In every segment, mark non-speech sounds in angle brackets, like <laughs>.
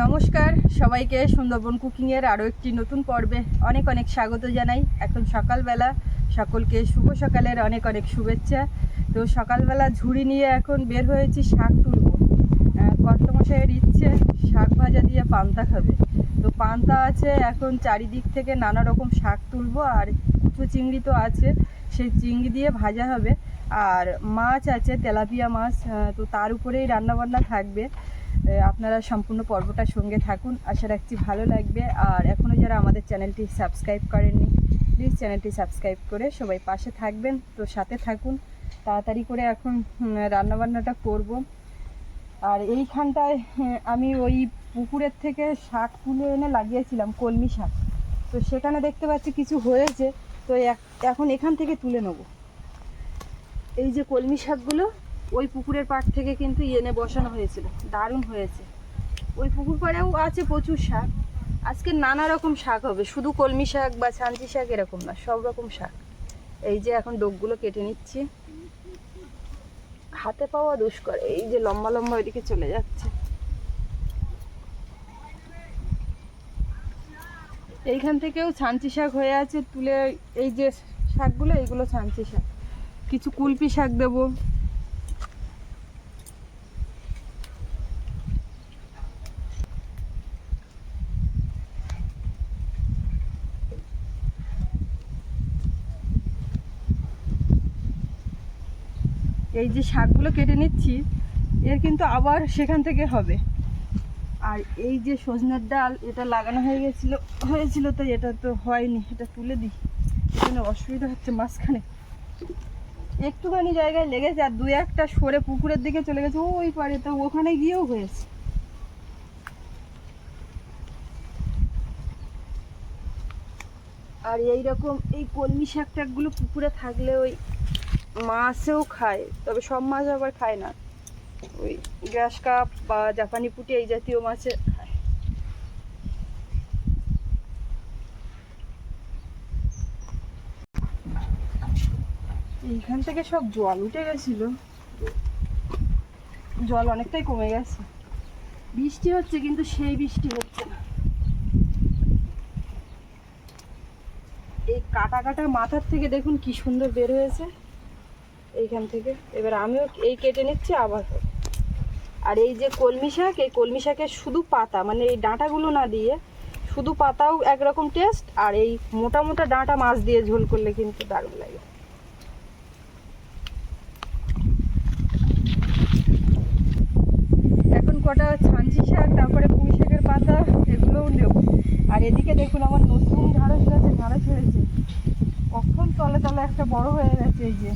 নমস্কার, সবাইকে সুন্দরবন কুকিংয়ের আরও একটি নতুন পর্বে অনেক অনেক স্বাগত জানাই। এখন সকালবেলা, সকলকে শুভ সকালের অনেক অনেক শুভেচ্ছা। তো সকালবেলা ঝুড়ি নিয়ে এখন বের হয়েছি, শাক তুলব। কর্তমশাইয়ের ইচ্ছে, শাক ভাজা দিয়ে পান্তা খাবে। তো পান্তা আছে, এখন চারিদিক থেকে নানা রকম শাক তুলব, আর কুচো চিংড়ি তো আছে। সেই চিংড়ি দিয়ে ভাজা হবে। আর মাছ আছে, তেলাপিয়া মাছ তো তার উপরেই রান্নাবান্না থাকবে। আপনারা সম্পূর্ণ পর্বটার সঙ্গে থাকুন। আশা রাখছি ভালো লাগবে। আর এখনও যারা আমাদের চ্যানেলটি সাবস্ক্রাইব করেননি প্লিজ চ্যানেলটি সাবস্ক্রাইব করে সবাই পাশে থাকবেন তো সাথে থাকুন। তাড়াতাড়ি করে এখন রান্নাবান্নাটা করব। আর এইখানটায় আমি ওই পুকুরের থেকে শাক তুলে এনে লাগিয়েছিলাম, কলমি শাক। তো সেখানে দেখতে পাচ্ছি কিছু হয়েছে। তো এখন এখান থেকে তুলে নেব। এই যে কলমি শাকগুলো ওই পুকুরের পাড় থেকে কিন্তু এনে বসানো হয়েছিল, দারুণ হয়েছে। ওই পুকুর পাড়েও আছে প্রচুর শাক। আজকে নানা রকম শাক হবে, শুধু কলমি শাক বা ছাঞ্চি শাক এরকম না, সব রকম শাক। এই যে এখন ডোকগুলো কেটে নিচ্ছি। হাতে পাওয়া দুষ্কর, এই যে লম্বা লম্বা ওইদিকে চলে যাচ্ছে। এইখান থেকেও ছাঞ্চি শাক হয়ে আছে, তুলে এই যে শাকগুলো, এইগুলো ছাঞ্চি শাক। কিছু কুলপি শাক দেবো। এই যে শাকগুলো কেটে নিচ্ছি, এর কিন্তু আবার সেখান থেকে হবে। আর এই যে সজনের ডাল, এটা লাগানো হয়ে গেছিল, হয়েছিল তো, এটা তো হয়নি, এটা তুলে দিই। এখানে অসুবিধা হচ্ছে মাঝখানে। একটুখানি জায়গায় লেগেছে, আর দু একটা সরে পুকুরের দিকে চলে গেছে, ওই পারে তো, ওখানে গিয়েও হয়েছে। আর এই রকম এই কলমি শাক টাকগুলো পুকুরে থাকলে ওই মাছেও খায়, তবে সব মাছ আবার খায় না। ওই গ্রাস কাপ বা জাপানি পুঁটি এই জাতীয় মাছে খায়। এইখান থেকে সব জল উঠে গেছিল। জল অনেকটাই কমে গেছে। বৃষ্টি হচ্ছে, কিন্তু সেই বৃষ্টি হচ্ছে না। এই কাটা কাটা মাথার থেকে দেখুন কি সুন্দর বের হয়েছে। এইখান থেকে। এবার আমিও এই কেটে নিচ্ছি, আবার আর এই যে কলমি শাক, এই কলমি শাকের শুধু পাতা মানে এই ডাঁটাগুলো না দিয়ে শুধু পাতাও একরকম টেস্ট আর এই মোটা মোটা ডাঁটা মাছ দিয়ে ঝোল করলে কিন্তু দারুণ লাগে। এখন কটা ছাঞ্চি শাক, তারপরে পুঁই শাকের পাতা, এগুলোও নেব। আর এদিকে দেখুন আমার নতুন ঢাড়স গাছে ঢাড়স হয়েছে কখন তলে তলে একটা বড় হয়ে গেছে এই যে।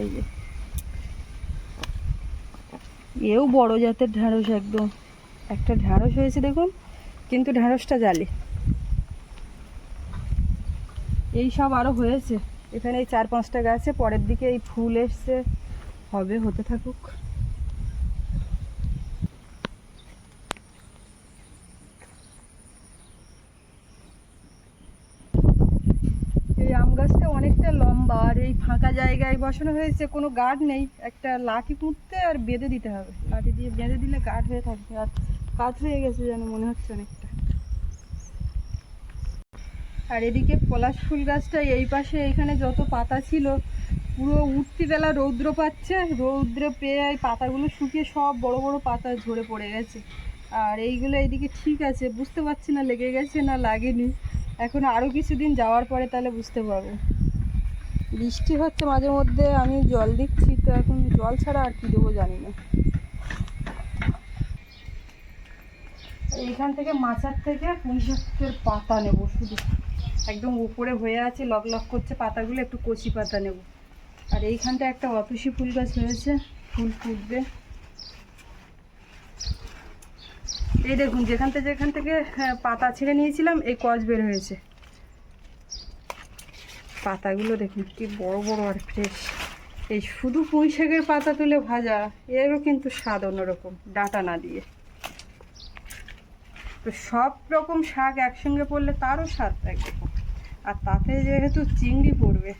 এই যে। এও বড় জাতের ঢ্যাঁড়স একদম। একটা ঢ্যাঁড়স হয়েছে দেখুন, কিন্তু ঢ্যাঁড়সটা জালে। এই সব আরও হয়েছে। এখানে এই চার পাঁচটা গাছে, পরের দিকে এই ফুল এসছে। হবে, হতে থাকুক। গাছটা অনেকটা লম্বা আর এই ফাঁকা জায়গায় বসানো হয়েছে, কোনো গার্ড নেই। একটা লাঠি পুঁততে আর বেঁধে দিতে হবে। লাঠি দিয়ে বেঁধে দিলে গার্ড হয়ে থাকবে আর কাজ হয়ে গেছে যেন মনে হচ্ছে অনেকটা। আর এদিকে পলাশ ফুল গাছটা এই পাশে এখানে যত পাতা ছিল, পুরো উঠতি বেলা রৌদ্র পাচ্ছে। রৌদ্র পেয়ে পাতাগুলো শুকিয়ে সব বড় বড় পাতা ঝরে পড়ে গেছে। আর এইগুলো এইদিকে ঠিক আছে, বুঝতে পারছি না লেগে গেছে না লাগেনি। এখন আরও কিছুদিন যাওয়ার পরে তাহলে বুঝতে পারব। বৃষ্টি হচ্ছে মাঝে মধ্যে আমি জল দিচ্ছি তো এখন জল ছাড়া আর কি দেবো জানি না। এইখান থেকে মাচার থেকে পুঁই শাকের পাতা নেব শুধু। একদম উপরে হয়ে আছে লক লক করছে পাতাগুলো একটু কচি পাতা নেব। আর এইখানটা একটা অতসী ফুল গাছ হয়েছে ফুল ফুটবে। এই দেখুন যেখান থেকে যেখান থেকে হ্যাঁ, পাতা ছিঁড়ে নিয়েছিলাম এই কচ বের হয়েছে। পাতাগুলো দেখুন কি বড় বড় আর ফ্রেশ এই শুধু পুঁই শাকের পাতা তুলে ভাজা এরও কিন্তু স্বাদ অন্যরকম ডাঁটা না দিয়ে। তো সব রকম শাক একসঙ্গে পড়লে তারও স্বাদ একরকম। আর তাতে যেহেতু চিংড়ি পড়বে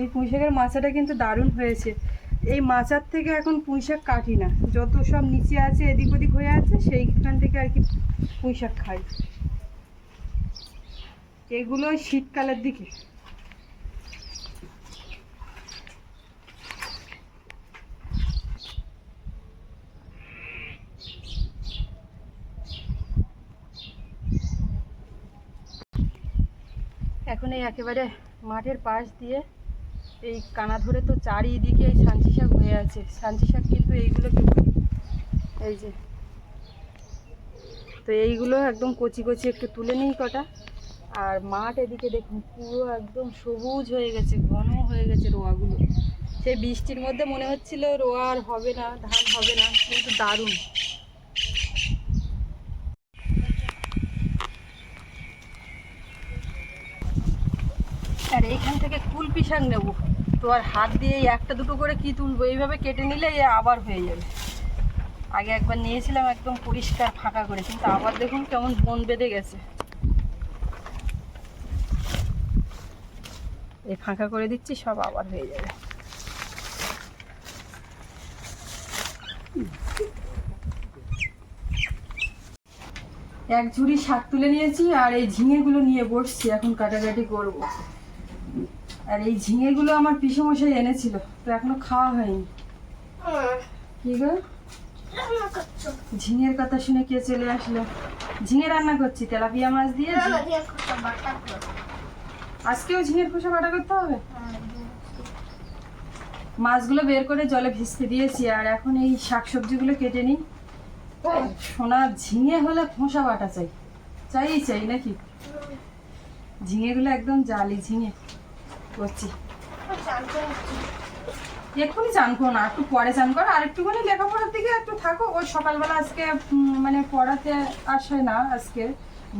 এই পুঁই শাকের মাচাটা কিন্তু দারুণ হয়েছে। এই মাচার থেকে এখন পুঁই শাক কাটি না। যত সব নিচে আছে, এদিক ওদিক হয়ে আছে, সেইখান থেকে আর কি পুঁই শাক খাই। এগুলো শীতকালের দিকে। এখন এই একেবারে মাঠের পাশ দিয়ে এই কানা ধরে তো চারিদিকে এই সাঞ্চি শাক হয়ে আছে। সাঞ্চি শাক কিন্তু এইগুলোকে বলি। এই যে। তো এইগুলো একদম কচি কচি একটু তুলে নিই কটা। আর মাঠ এদিকে দেখুন, পুরো একদম সবুজ হয়ে গেছে, ঘন হয়ে গেছে রোয়াগুলো। সেই বৃষ্টির মধ্যে মনে হচ্ছিল রোয়া আর হবে না, ধান হবে না, কিন্তু দারুণ। আর এইখান থেকে শাক নেব। তো আর হাত দিয়ে একটা দুটো করে কি তুলবো? এইভাবে কেটে নিলে এ আবার হয়ে যাবে। আগে একবার নিয়েছিলাম, একদম পরিষ্কার ফাঁকা করে। কিন্তু আবার দেখুন কেমন বন বেঁধে গেছে। এই ফাঁকা করে দিচ্ছি, সব আবার হয়ে যাবে। এক ঝুড়ি শাক তুলে নিয়েছি আর এই ঝিঙেগুলো নিয়ে বসছি, এখন কাটাকাটি করব। আর এই ঝিঙেগুলো আমার পিসমশাই এনেছিল, তো এখনও খাওয়া হয়নি। কি গো? ঝিঙের কথা শুনে কে চলে আসলো? ঝিঙে রান্না করছি, তেলাপিয়া মাছ দিয়ে আজকেও ঝিঙের খোসা বাটা করতে হবে? মাছগুলো বের করে জলে ভিজতে দিয়েছি, আর এখন এই শাকসবজিগুলো কেটে নিই। সোনা, ঝিঙে হলে খোসা বাটা চাই। চাই চাই নাকি? ঝিঙেগুলো একদম জালি ঝিঙে। করছি এক্ষুনি চান করো না, একটু পরে চান করো, আর একটুখানি লেখাপড়ার দিকে একটু থাকো। ওই সকালবেলা আজকে মানে পড়াতে আসে না আজকে।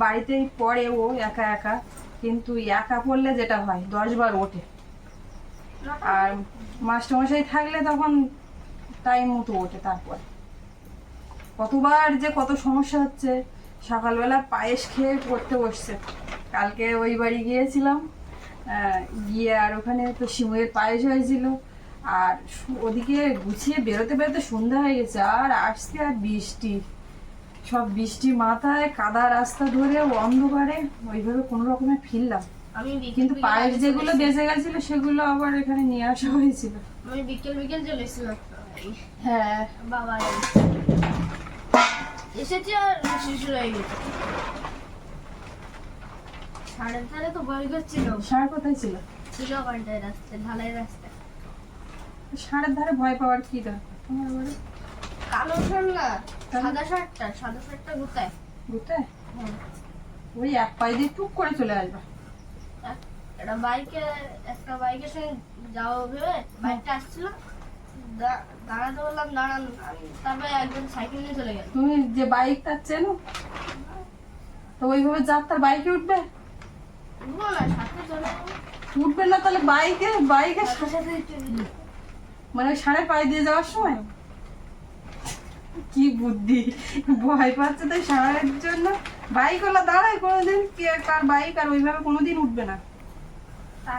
বাড়িতেই পড়ে ও একা একা, কিন্তু একা পড়লে যেটা হয়, দশ বার ওঠে। আর মাস্টারমশাই থাকলে তখন টাইম মতো ওঠে তারপর। কতবার যে কত সমস্যা হচ্ছে, সকালবেলা পায়েস খেয়ে পড়তে বসছে। কালকে ওই বাড়ি গিয়েছিলাম গিয়ে আর ওখানে তো সিমুয়ের পায়েস হয়েছিল। আর ওদিকে গুছিয়ে বেরোতে বেরোতে সন্ধ্যা হয়ে গেছে আর আসছে আর বৃষ্টি। সব বৃষ্টি মাথায় কাদা রাস্তা ধরে অন্ধকারে ওইভাবে কোনো রকমে ফিরলাম আমি কিন্তু পায়েস যেগুলো বেঁচে গেছিল সেগুলো আবার এখানে নিয়ে আসা হয়েছিল। আমি বিকেল বিকেল চলে এসেছিলাম। হ্যাঁ। বাবা এসেছি আর শিশু হয়ে গেছে সাড়ের ধারে তো বই করছিল। সার কোথায় ছিল? ছিল ওখানটায় রাস্তায় ঢালাই রাস্তায়। সারের ধারে ভয় পাওয়ার কি দরকার তোমার বাড়ি কালো না সাদা শার্টটা সাদা শার্টটা কোথায় কোথায় ওই এক পায়ে দিয়ে টুক করে চলে আসবে। একটা বাইকে একটা বাইকের সঙ্গে যাওয়া ভেবে বাইকটা আসছিল। দাঁড়াতে বললাম দাঁড়ান তারপরে একজন সাইকেল নিয়ে চলে গেল। তুমি যে বাইক তার চেনো? তো ওইভাবে যার তার বাইকে উঠবে? উঠবো না তাহলে বাইকে বাইকে। মানে সাড়ে পায়ে দিয়ে যাওয়ার সময়? কি বুদ্ধি। ভয় পাচ্ছে তাই সারার জন্য। বাইক হলো দাঁড়ায় কোনোদিন, কে কার বাইক আর ওইভাবে কোনোদিন উঠবে না।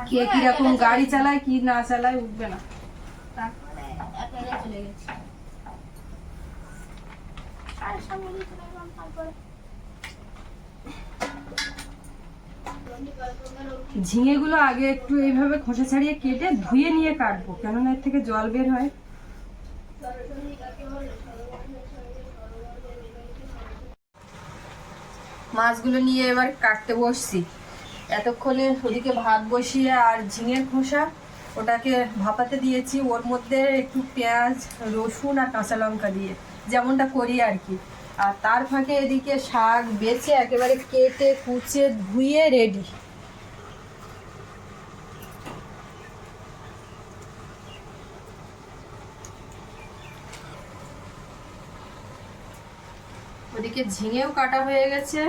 কে কীরকম গাড়ি চালায়, কি না চালায়, উঠবে না। চলে গেছি আর সামনে দিয়ে চলে গেলাম তারপরে ঝিঙেগুলো আগে একটু এইভাবে খোসা ছাড়িয়ে কেটে ধুয়ে নিয়ে কাটবো, কেননা এর থেকে জল বের হয়। মাছগুলো নিয়ে এবার কাটতে বসছি। এতক্ষণে ওদিকে ভাত বসিয়ে আর ঝিঙের খোসা ওটাকে ভাপাতে দিয়েছি। ওর মধ্যে একটু পেঁয়াজ, রসুন আর কাঁচা লঙ্কা দিয়ে, যেমনটা করি আর কি। আর তার ফাঁকে এদিকে শাক বেছে একেবারে কেটে, কুচে, ধুয়ে রেডি ওদিকে ঝিঙেও কাটা হয়ে গেছে।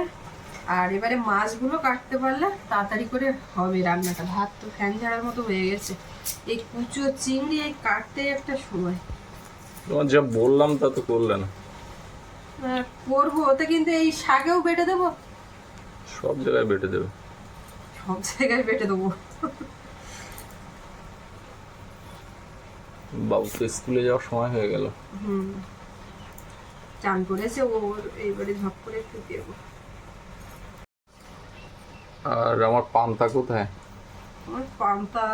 আর এবারে মাছগুলো কাটতে পারলে তাড়াতাড়ি করে হবে রান্নাটা। ভাত তো ফ্যান ঝাড়ার মতো হয়ে গেছে। এই কুচো চিংড়ি এই কাটতে একটা সময়। তোমার যা বললাম তা তো করলে না। করব ওতে কিন্তু এই শাকেও বেটে দেবো। সব জায়গায় বেটে দেবে। সব জায়গায় বেটে দেবো। বাবু তো স্কুলে যাওয়ার সময় হয়ে গেল। হুম। চান করেছে ওর এইবারে ঝপ করে একটু দেবো। আর আমার পান্তা কোথায়? আমার পান্তা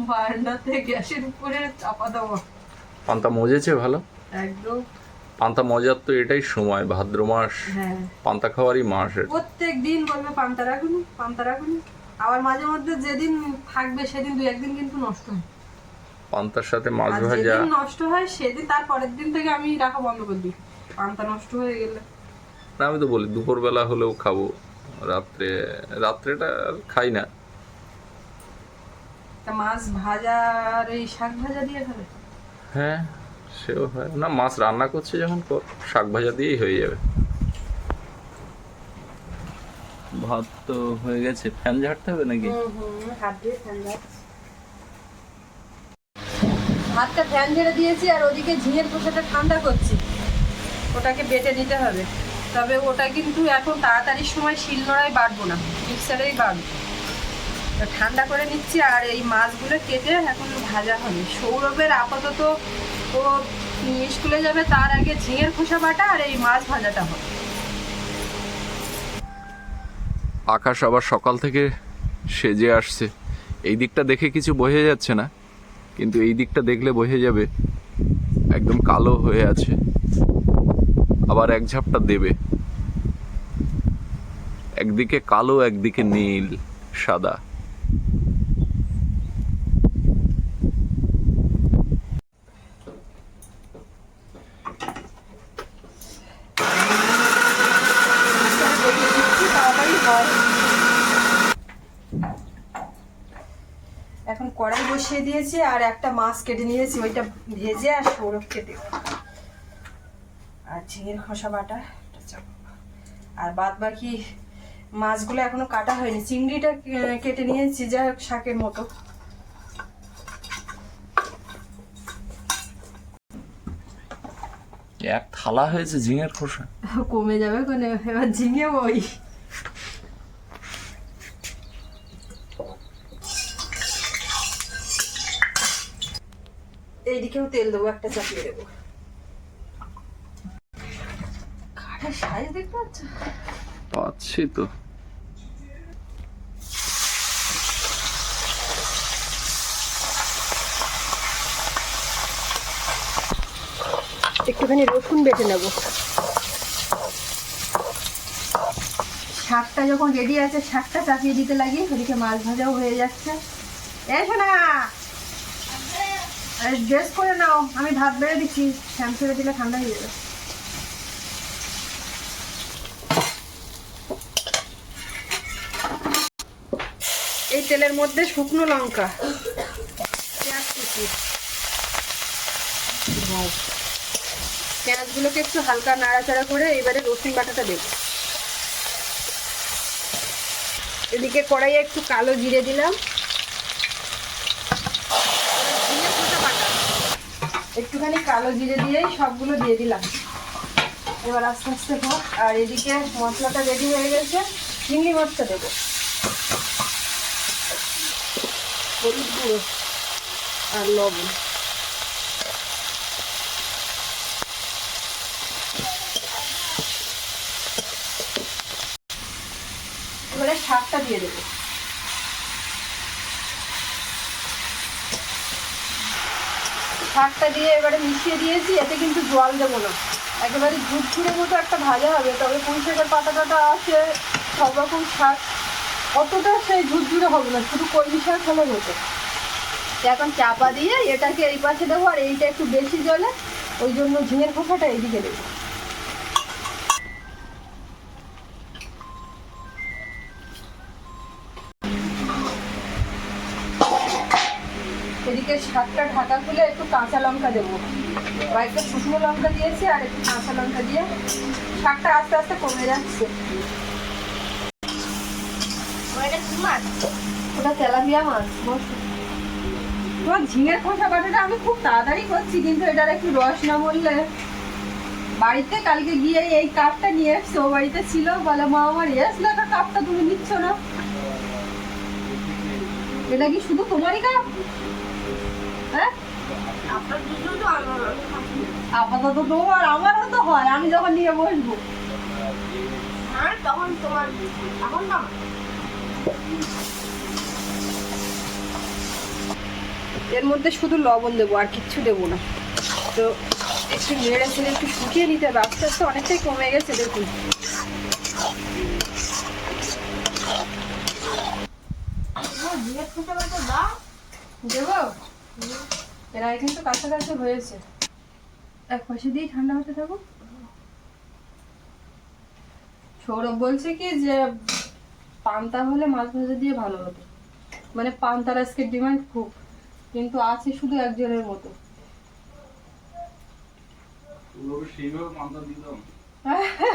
বারান্দাতে গ্যাসের উপরে চাপা দেওয়া পান্তা মজেছে ভালো? একদম। পান্তা মজার তো এটাই সময় ভাদ্র মাস হ্যাঁ। পান্তা খাওয়ারই মাস প্রত্যেক দিন বলবে পান্তা রাখুন পান্তা রাখুন। আবার মাঝে মধ্যে যেদিন থাকবে সেদিন দু একদিন কিন্তু নষ্ট হয়। পান্তার সাথে মাছ ভাজা। নষ্ট হয় সেদিন তার পরের দিন থেকে আমি রাখা বন্ধ করে দিই। পান্তা নষ্ট হয়ে গেলে। না আমি তো বলি দুপুরবেলা হলেও খাব। রাত্রে রাত্রেটা আর খাই না। মাছ ভাজা আর এই শাক ভাজা দিয়ে খাবে? হ্যাঁ। সেও হয়। না মাছ রান্না করছে যখন কর শাক ভাজা দিয়েই হয়ে যাবে। ভাত তো হয়ে গেছে। ফ্যান ঝাড়তে হবে নাকি? হাত দিয়ে ফ্যান ভাতটা ফ্যান ঝেড়ে দিয়েছি আর ওদিকে ঝিঙের খোসাটা ঠান্ডা করছি। ওটাকে বেটে নিতে হবে। তবে ওটা কিন্তু এখন তাড়াতাড়ি সময় শিলনোড়ায় বাটবো না মিক্সারেই বাটবো তা ঠান্ডা করে নিচ্ছি আর এই মাছগুলো কেটে এখন ভাজা হবে। সৌরভের আপাতত ও স্কুলে যাবে, তার আগে ঝিঙের খোসা বাটা আর এই মাছ ভাজাটা হবে। আকাশ আবার সকাল থেকে সেজে আসছে। এই দিকটা দেখে কিছু বোঝা যাচ্ছে না, কিন্তু এই দিকটা দেখলে বোঝা যাবে একদম কালো হয়ে আছে। আবার এক ঝাপটা দেবে। একদিকে কালো, একদিকে নীল, সাদা তাড়াতাড়ি হয় এখন কড়াই বসিয়ে দিয়েছি আর একটা মাছ কেটে নিয়েছি ওইটা ভেজে আর সৌরভ কেটে আর ঝিঙের খসা বাটা আর বাদ বাকি মাছগুলো এখনও কাটা হয়নি। চিংড়িটা কেটে নিয়েছি যাই হোক শাকের মতো। এক থালা হয়েছে ঝিঙের খোসা। কমে যাবে কোনে এবার ঝিঙে ওই এইদিকেও তেল দেবো একটা চাপিয়ে দেবো। কাঠের সাইজ দেখতে পাচ্ছ? পাচ্ছি তো। একটুখানি রসুন বেটে নেব। শাকটা যখন রেডি আছে শাকটা চাপিয়ে দিতে লাগে ওদিকে মাছ ভাজাও হয়ে যাচ্ছে। এসো না ড্রেস করে নাও। আমি ভাত বেড়ে দিচ্ছি। ফ্যান ছেড়ে দিলে ঠান্ডা হয়ে যাবে। এই তেলের মধ্যে শুকনো লঙ্কা। পেঁয়াজ কুচি। পেঁয়াজগুলোকে একটু হালকা নাড়াচাড়া করে এবারে রসুন বাটাটা দেব। এদিকে কড়াইয়ে একটু কালো জিরে দিলাম জিরে ফোঁটা বাটা। একটুখানি কালো জিরে দিয়েই সবগুলো দিয়ে দিলাম। এবার আস্তে আস্তে হোক আর এদিকে মশলাটা রেডি হয়ে গেছে, চিংড়ি মাছটা দেবো। আর লবণ। এবারে শাকটা দিয়ে দেবো। শাকটা দিয়ে এবারে মিশিয়ে দিয়েছি, এতে কিন্তু জল দেবো না। একেবারে দুধ ঝুটঝুড়ের মতো একটা ভাজা হবে, তবে পুঁই শাকের পাতা টাটা আছে, সব রকম শাক, অতটা সেই ঝুরঝুরে হবে না, শুধু কলমি শাক হলে হতো। এখন চাপা দিয়ে এটাকে এই পাশে দেবো, আর এইটা একটু বেশি জলে, ওই জন্য ঝিঙের খোসাটা এইদিকে দেবো। শাকটা ঢাকা খুলে একটু কাঁচা লঙ্কা দেবো। কয়েকটা শুকনো লঙ্কা দিয়েছি আর একটু কাঁচা লঙ্কা দিয়ে শাকটা আস্তে আস্তে কমে যাচ্ছে। ওটা তেলাপিয়া মাছ তোমার ঝিঙের খোসা কাটাটা আমি খুব তাড়াতাড়ি করছি কিন্তু এটার একটু রস না বললে। বাড়িতে কালকে গিয়ে এই কাপটা নিয়ে এসছে ও বাড়িতে ছিল বলে মা আমার এস লেখা কাপটা তুমি নিচ্ছ না। এটা কি শুধু তোমারই কাপ? আপাতত তোমার আমারও তো হয় আমি যখন নিয়ে বসবো। আর তখন তোমার এখন না? এর মধ্যে শুধু লবণ দেবো আর কিচ্ছু দেবো না। তো একটু নেড়ে ছেড়ে একটু শুকিয়ে নিতে হবে আস্তে আস্তে অনেকটাই কমে গেছে দেখুন। দেবো? এরা কিন্তু কাছাকাছি হয়েছে। এক পাশে দিয়ে ঠান্ডা হতে থাকুক সৌরভ বলছে কি যে পান্তা হলে মাছ ভাজা দিয়ে ভালো হতো। মানে পান্তার আজকে ডিমান্ড খুব কিন্তু আছে শুধু একজনের মতো।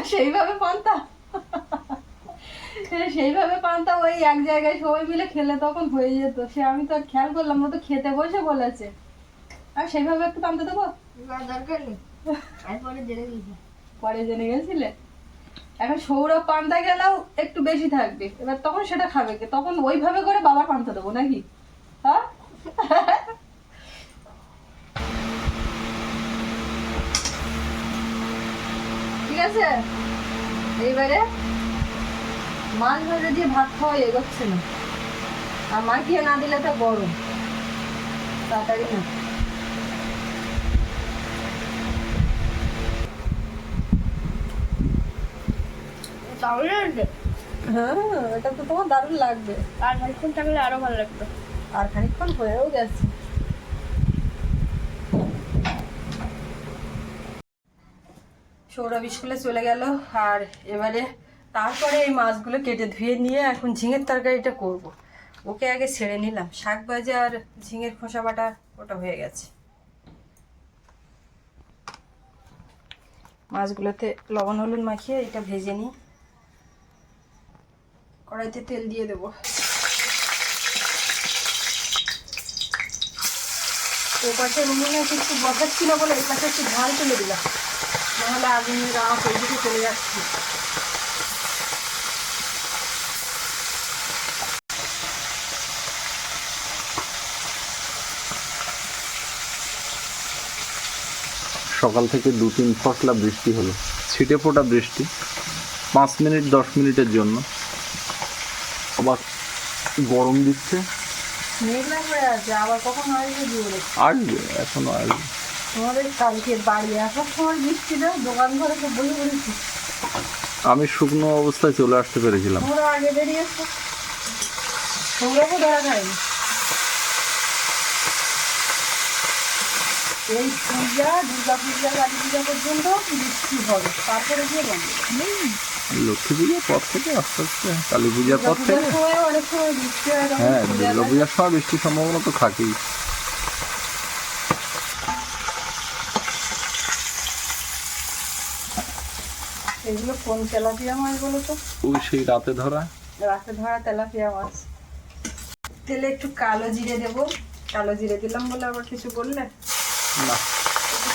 সেইভাবে পান্তা? <laughs> <laughs> সেইভাবে পান্তা ওই এক জায়গায় সবাই মিলে খেলে তখন হয়ে যেত। সে আমি তো খেয়াল করলাম না তো খেতে বসে বলেছে। আর সেইভাবে একটু পান্তা দেবো? দরকার নেই। পরে জেনে গেছিলে? এখন সৌরভ পান্তা গেলেও একটু বেশি থাকবে। এবার তখন সেটা খাবে কে? তখন ওইভাবে করে বাবার পান্তা দেবো নাকি? হ্যাঁ? ঠিক আছে? এইবারে মাছ ভাজা দিয়ে ভাত খাওয়া এগোচ্ছে না। আর মাখিয়ে না দিলে তো গরম। তাড়াতাড়ি না। হ্যাঁ এটা তো তোমার দারুণ লাগবে। আর খানিক্ষণ থাকলে আরও ভালো লাগতো। আর খানিকক্ষণ হয়েও গেছে। সৌরভ স্কুলে চলে গেল আর এবারে তারপরে এই মাছগুলো কেটে ধুয়ে নিয়ে এখন ঝিঙের তরকারিটা করব। ওকে আগে ছেড়ে নিলাম। শাক ভাজা আর ঝিঙের খোসা বাটা, ওটা হয়ে গেছে। মাছগুলোতে লবণ, হলুদ মাখিয়ে এটা ভেজে নিই। কড়াইতে তেল দিয়ে দেবো। তো পাশে উনুনে একটু বসাচ্ছিল বলে এই পাশে একটু ঝাল তুলে দিলাম। নাহলে আগুনের আঁচ ওইদিকে চলে যাচ্ছে। সকাল থেকে দু তিন ফসলা বৃষ্টি হলো। ছিটে ফোটা বৃষ্টি। পাঁচ মিনিট দশ মিনিটের জন্য। আবার গরম দিচ্ছে। আসবে এখনও আসবে। তোমাদের কালকে বাড়ি আসার সময় বৃষ্টি দোকান ঘরে তো বলে পড়েছি আমি শুকনো অবস্থায় চলে আসতে পেরেছিলাম। তোমরা আগে বেরিয়েছো সৌরভও ধরা খায়নি এই পূজা দুর্গা পূজা কালী পূজা পর্যন্ত বৃষ্টি হবে। তারপরে গিয়ে বন্ধ লক্ষ্মী পূজার পর থেকে আস্তে আস্তে কালী পূজার পর থেকে। অনেক সময় বৃষ্টি হয় হ্যাঁ দুর্গা পূজার সময় বৃষ্টির সম্ভাবনা তো থাকেই। এগুলো কোন তেলাপিয়া মাছ বলো তো? ওই সেই রাতে ধরা। রাতে ধরা তেলাপিয়া মাছ। তেলে একটু কালো জিরে দেব। কালো জিরে দিলাম বলে আবার কিছু বললে? না।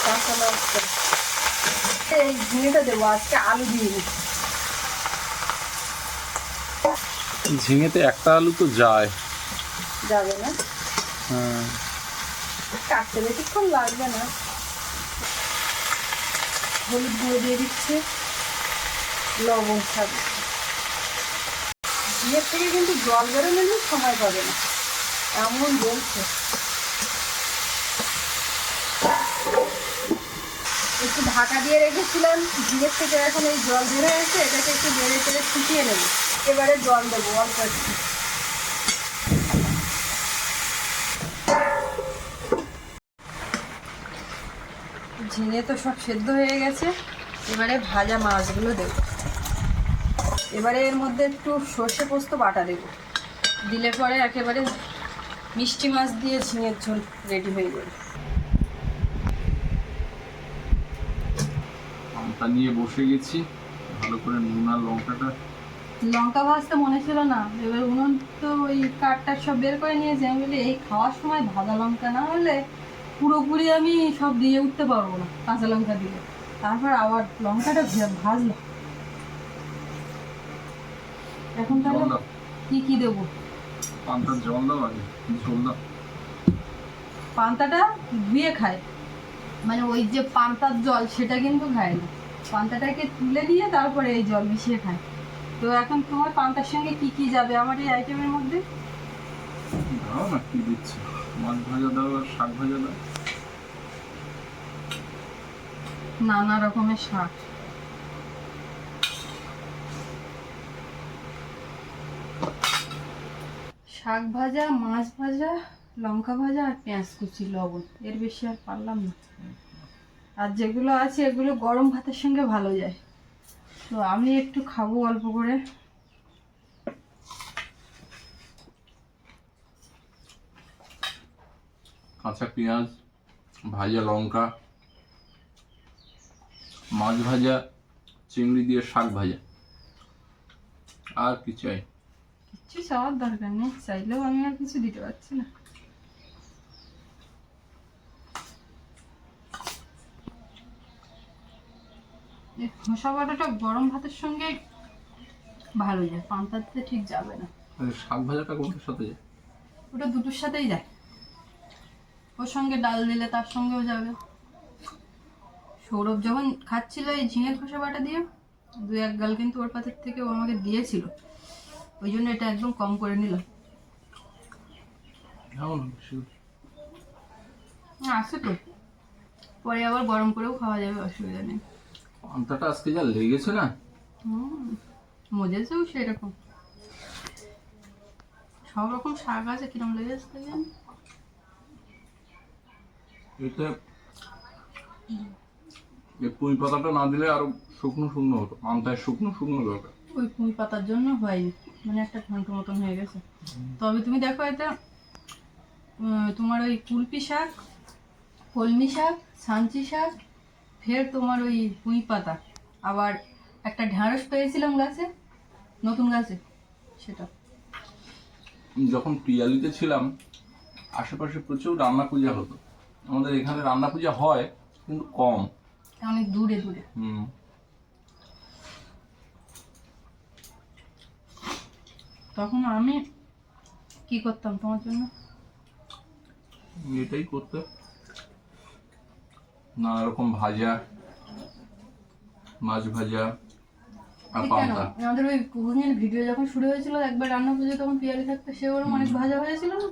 কাঁচা লঙ্কা এই ঝিঙেটা দেবো আজকে আলু দিয়ে দিচ্ছি। ঝিঙেতে একটা আলু তো যায়। যাবে না? হ্যাঁ। কাটতে বেশিক্ষণ লাগবে না। হলুদ গুঁড়ো দিয়ে দিচ্ছে লবণ খাবে ঝিঙের থেকে কিন্তু জল বেরোনোর সময় পাবে না। এমন বলছে একটু ঢাকা দিয়ে রেখেছিলাম ঝিঙের থেকে এখন এই জল ধরে এসে এটাকে একটু বেড়ে চেড়ে শুকিয়ে নেব। এবারে জল দেবো, অল্প একটু। ঝিঙে তো সব সেদ্ধ হয়ে গেছে, এবারে ভাজা মাছগুলো দেব। এবারে এর মধ্যে একটু সর্ষে পোস্ত বাটা দেব। দিলে পরে একেবারে মিষ্টি মাছ দিয়ে ঝিঙের ঝোল রেডি হয়ে যাবে। আমটা নিয়ে বসে গেছি। ভালো করে নুন আর লঙ্কাটা। লঙ্কা ভাজতে মনে ছিল না। এবার উনুন তো ওই কাঠটা সব বের করে নিয়েছে। আমি বলি এই খাওয়ার সময় ভাজা লঙ্কা না হলে পুরোপুরি আমি সব দিয়ে উঠতে পারব না কাঁচা লঙ্কা দিয়ে তারপর আবার লঙ্কাটা ভে- ভাজলাম এখন তাহলে কি কি দেবো? পান্তার জল দাও আগে ঝোল দাও। পান্তাটা ধুয়ে খায়। মানে ওই যে পান্তার জল সেটা কিন্তু খায় না। পান্তাটাকে তুলে দিয়ে তারপরে এই জল মিশিয়ে খায়। তো এখন তোমার পান্তার সঙ্গে কি কি যাবে আমার এই আইটেমের মধ্যে? দাও না কি দিচ্ছে? মাছ ভাজা দাও আর শাক ভাজা দাও। নানা রকমের শাক। শাক ভাজা মাছ ভাজা লঙ্কা ভাজা আর পেঁয়াজ কুচি লবণ। এর বেশি আর পারলাম না। আর যেগুলো আছে এগুলো গরম ভাতের সঙ্গে ভালো যায়। তো আমি একটু খাব অল্প করে। কাঁচা পেঁয়াজ ভাজা লঙ্কা মাছ ভাজা চিংড়ি দিয়ে শাক ভাজা। আর কি চাই। কিচ্ছু চাওয়ার দরকার নেই চাইলেও আমি আর কিছু দিতে পারছি না। এই খোসা বাটাটা গরম ভাতের সঙ্গে ভালো যায় পান্তাতে ঠিক যাবে না। শাক ভাজাটা কোনটার সাথে যায়? ওটা দুটোর সাথেই যায়। ওর সঙ্গে ডাল দিলে তার সঙ্গেও যাবে। সৌরভ যখন খাচ্ছিল এই ঝিঙের খোসা বাটা দিয়ে দু এক গাল কিন্তু ওর পাতের থেকে ও আমাকে দিয়েছিল। ওই জন্য এটা একদম কম করে নিলাম আছে তো। পরে আবার গরম করেও খাওয়া যাবে অসুবিধা নেই। পান্তাটা আজকে যা লেগেছে না? হুম মজেছেও সেরকম। সব রকম শাক আছে কিরম লেগেছে তো জানি। এই পুঁই পাতাটা না দিলে আরও শুকনো শুকনো হতো। পান্তায় শুকনো শুকনো দরকার। ওই পুঁই পাতার জন্য হয়নি মানে একটা ঘন্ট মতন হয়ে গেছে। তবে তুমি দেখো এটা তোমার ওই কুলপি শাক কলমি শাক সাঞ্চি শাক ফের তোমার ওই পুঁই পাতা। আবার একটা ঢ্যাঁড়স পেয়েছিলাম গাছে নতুন গাছে সেটা। যখন পিয়ালিতে ছিলাম আশেপাশে প্রচুর রান্না পূজা হতো। আমাদের এখানে রান্না পূজা হয় কিন্তু কম। অনেক দূরে দূরে। হুম। তখন আমি কি করতাম তোমার জন্য? এটাই করতে। নানা রকম ভাজা মাছ ভাজা আর পান্তা। আমাদের ওই ভিডিও যখন শুরু হয়েছিল একবার রান্না পুজো তখন পিয়ালি থাকতো সে ওরকম অনেক ভাজা হয়েছিল না?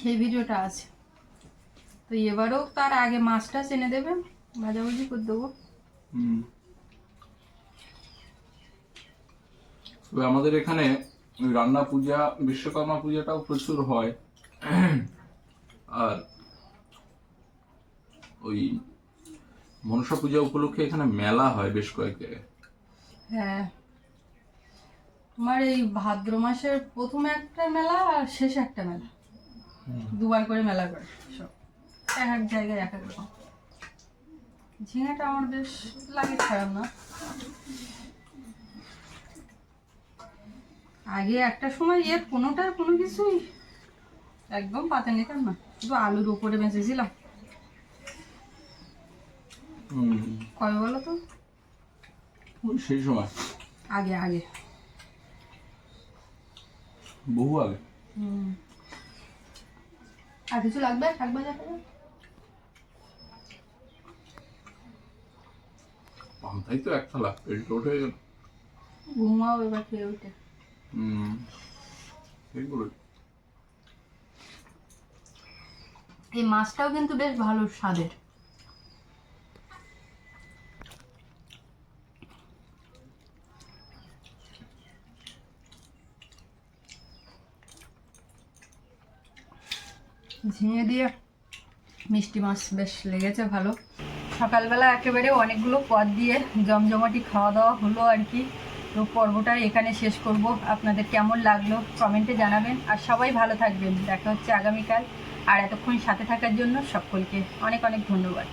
সেই ভিডিওটা আছে। তো এবারেও তার আগে মাছটা দেবে ভাজাভুজি করে দেবো। আমাদের এখানে রান্না পূজা বিশ্বকর্মা পূজাটাও প্রচুর হয়। আর ওই মনসা পূজা উপলক্ষে এখানে মেলা হয় বেশ কয়েক জায়গায়। হ্যাঁ। তোমার এই ভাদ্র মাসের প্রথমে একটা মেলা আর শেষে একটা মেলা। দুবার করে মেলা করে সব। এক এক জায়গায় এক এক রকম। ঝিঙেটা আমার বেশ লাগে খারাপ না। আগে একটা সময় এর কোনোটা কোনো কিছুই একদম পাতে নিতাম না? শুধু আলুর উপরে বেঁচেছিলাম। কবে বলো তো? ওই সেই সময়। আগে আগে। বহু আগে। আর কিছু লাগবে? ভাজা খাবে? পান্তাই তো এক থালা পেট হয়ে গেল। ঘুমাও এবার খেয়ে উঠে। হুম ঠিক বলে এই মাছটাও কিন্তু বেশ ভালো স্বাদের। ঝিঙে দিয়ে মিষ্টি মাছ বেশ লেগেছে ভালো। সকালবেলা একেবারে অনেকগুলো পদ দিয়ে জমজমাটি খাওয়া দাওয়া হলো আর কি। তো পর্বটা এখানে শেষ করব। আপনাদের কেমন লাগল কমেন্টে জানাবেন। আর সবাই ভালো থাকবেন। দেখা হচ্ছে আগামীকাল। আর এতক্ষণ সাথে থাকার জন্য সকলকে অনেক অনেক ধন্যবাদ।